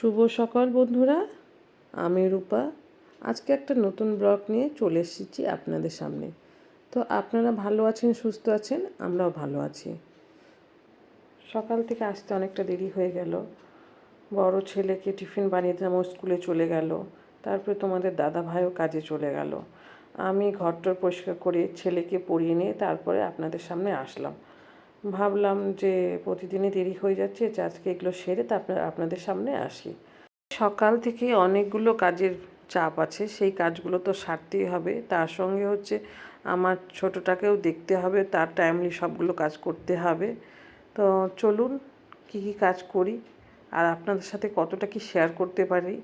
শুভ সকাল বন্ধুরা, আমি রূপা। আজকে একটা নতুন ব্লগ নিয়ে চলে এসেছি আপনাদের সামনে। তো আপনারা ভালো আছেন, সুস্থ আছেন? আমরাও ভালো আছি। সকাল থেকে আসতে অনেকটা দেরি হয়ে গেল। বড় ছেলেকে টিফিন বানিয়ে দিলাম, ও স্কুলে চলে গেল। তারপরে তোমাদের দাদা ভাইও কাজে চলে গেল। আমি ঘরটর পরিষ্কার করে ছেলেকে পড়িয়ে নিয়ে তারপরে আপনাদের সামনে আসলাম। ভাবলাম যে প্রতিদিনই দেরি হয়ে যাচ্ছে আজকে এগুলো সেরে তা আপনার আপনাদের সামনে আসি। সকাল থেকে অনেকগুলো কাজের চাপ আছে, সেই কাজগুলো তো সারতেই হবে। তার সঙ্গে হচ্ছে আমার ছোটোটাকেও দেখতে হবে, তার টাইমলি সবগুলো কাজ করতে হবে। তো চলুন কী কী কাজ করি, আর আপনাদের সাথে কতটা কি শেয়ার করতে পারি।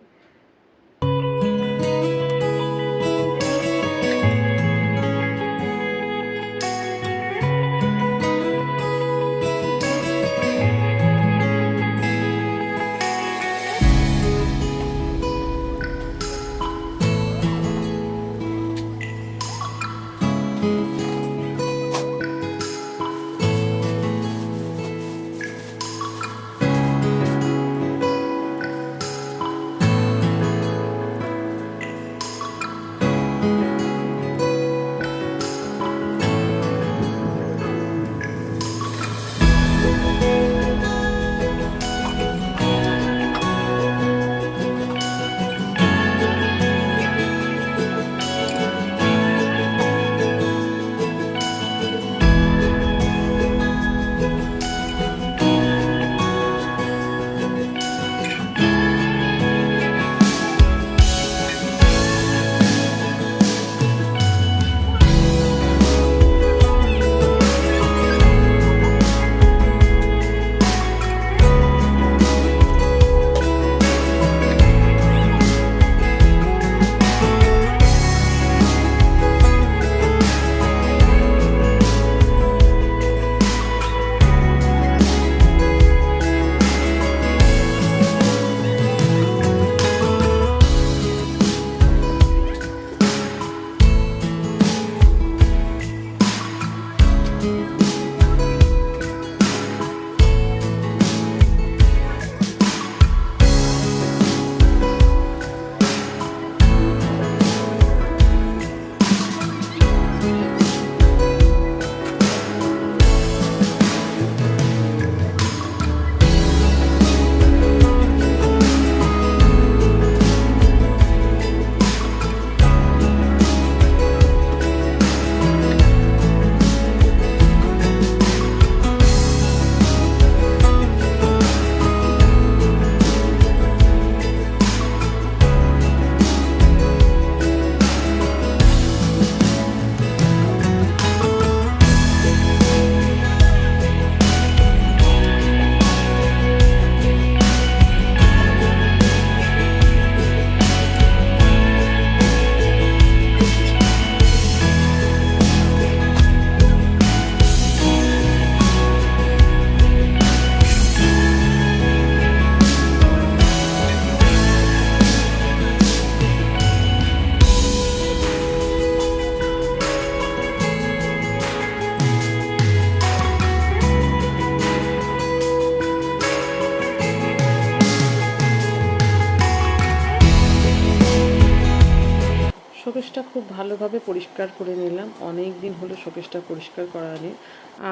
শোকেসটা খুব ভালোভাবে পরিষ্কার করে নিলাম। অনেক দিন হলো শোকেসটা পরিষ্কার করা নেই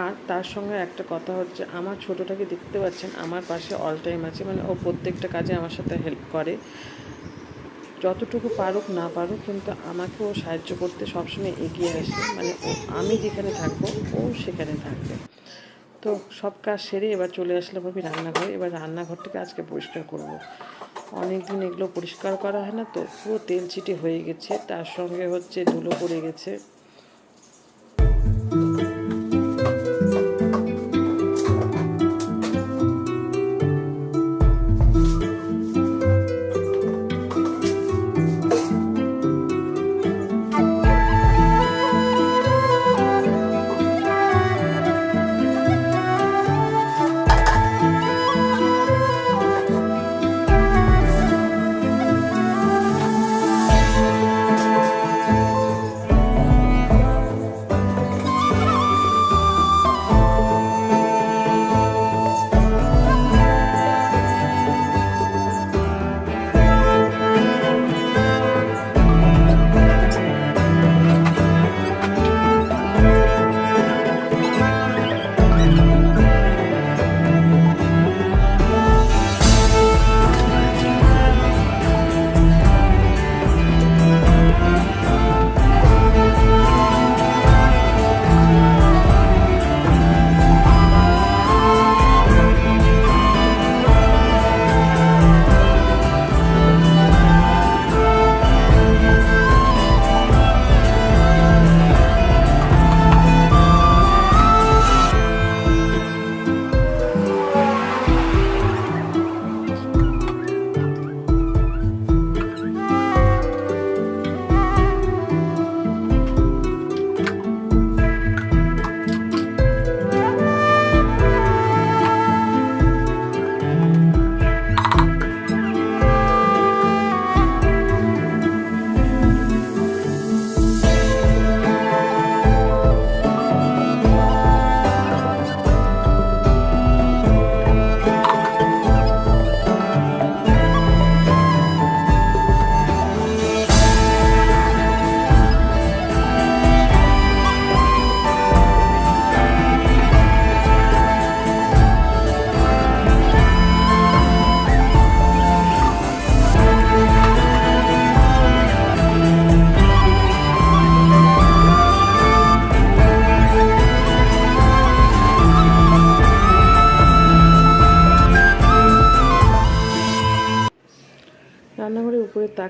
আর তার সঙ্গে একটা কথা হচ্ছে, আমার ছোটোটাকে দেখতে পাচ্ছেন, আমার পাশে অল টাইম আছে মানে ও প্রত্যেকটা কাজে আমার সাথে হেল্প করে। যতটুকু পারুক না পারুক, কিন্তু আমাকেও সাহায্য করতে সবসময় এগিয়ে আসে। মানে ও, আমি যেখানে থাকব, ও সেখানে থাকবে। তো সব কাজ সেরে এবার চলে আসলাম আমি রান্নাঘরে। এবার রান্নাঘরটাকে আজকে পরিষ্কার করব। অনেক দিন এগুলো পরিষ্কার করা হয় না তো পুরো তেল ছিটে হয়ে গেছে, তার সঙ্গে হচ্ছে ধুলো পড়ে গেছে।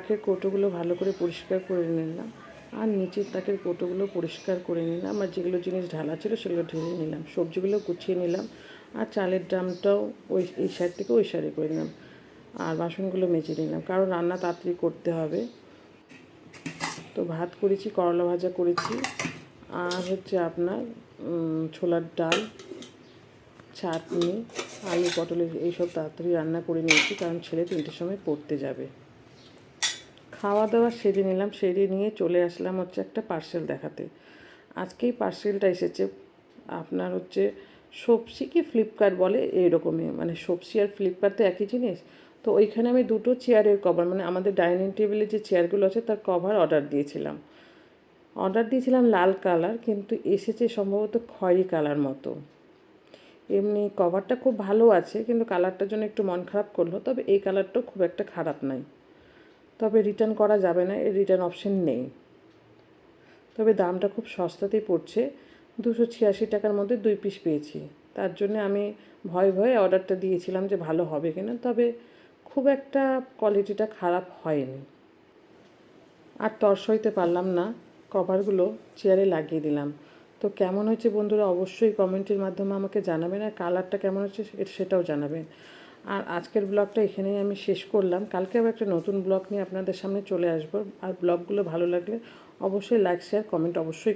তাকের কৌটোগুলো ভালো করে পরিষ্কার করে নিলাম। আর নিচের তাকের কৌটোগুলো পরিষ্কার করে নিলাম। আর যেগুলো জিনিস ঢালা ছিল সেগুলো ঢেলে নিলাম। সবজিগুলো গুছিয়ে নিলাম। আর চালের ড্রামটাও ওই, এই সাইড থেকে ওই সাইডে করে নিলাম। আর বাসনগুলো মেজে নিলাম। কারণ রান্না তাড়াতাড়ি করতে হবে। তো ভাত করেছি, করলা ভাজা করেছি। আর হচ্ছে আপনার ছোলার ডাল, চাটনি, আলু পটলের এইসব তাড়াতাড়ি রান্না করে নিয়েছি। কারণ ছেলে তিনটের সময় পড়তে যাবে। খাওয়া দাওয়া সেরে নিলাম, সেরে নিয়ে চলে আসলাম হচ্ছে একটা পার্সেল দেখাতে। আজকেই পার্সেলটা এসেছে, আপনার হচ্ছে সবজি কি ফ্লিপকার্ট বলে? এইরকমই মানে সবজি আর ফ্লিপকার্ট তো একই জিনিস। তো ওইখানে আমি দুটো চেয়ারের কভার মানে আমাদের ডাইনিং টেবিলে যে চেয়ারগুলো আছে তার কভার অর্ডার দিয়েছিলাম। অর্ডার দিয়েছিলাম লাল কালার কিন্তু এসেছে সম্ভবত খয়েরি কালার মতো। এমনি কভারটা খুব ভালো আছে, কিন্তু কালারটার জন্য একটু মন খারাপ করল, তবে এই কালারটাও খুব একটা খারাপ নাই। তবে রিটার্ন করা যাবে না, এর রিটার্ন অপশন নেই। তবে দামটা খুব সস্তাতেই পড়ছে, দুশো ছিয়াশি টাকার মধ্যে দুই পিস পেয়েছি। তার জন্য আমি ভয় ভয়ে অর্ডারটা দিয়েছিলাম যে ভালো হবে কিনা, তবে খুব একটা কোয়ালিটিটা খারাপ হয়নি। আর তর সইতে পারলাম না, কভারগুলো চেয়ারে লাগিয়ে দিলাম। তো কেমন হয়েছে বন্ধুরা, অবশ্যই কমেন্টের মাধ্যমে আমাকে জানাবেন, আর কালারটা কেমন হচ্ছে, সেটাও জানাবেন। আর আজকের ব্লগটা এখানেই আমি শেষ করলাম। কালকে আবার একটা নতুন ব্লগ নিয়ে আপনাদের সামনে চলে আসব। আর ব্লগগুলো ভালো লাগলে অবশ্যই লাইক শেয়ার কমেন্ট অবশ্যই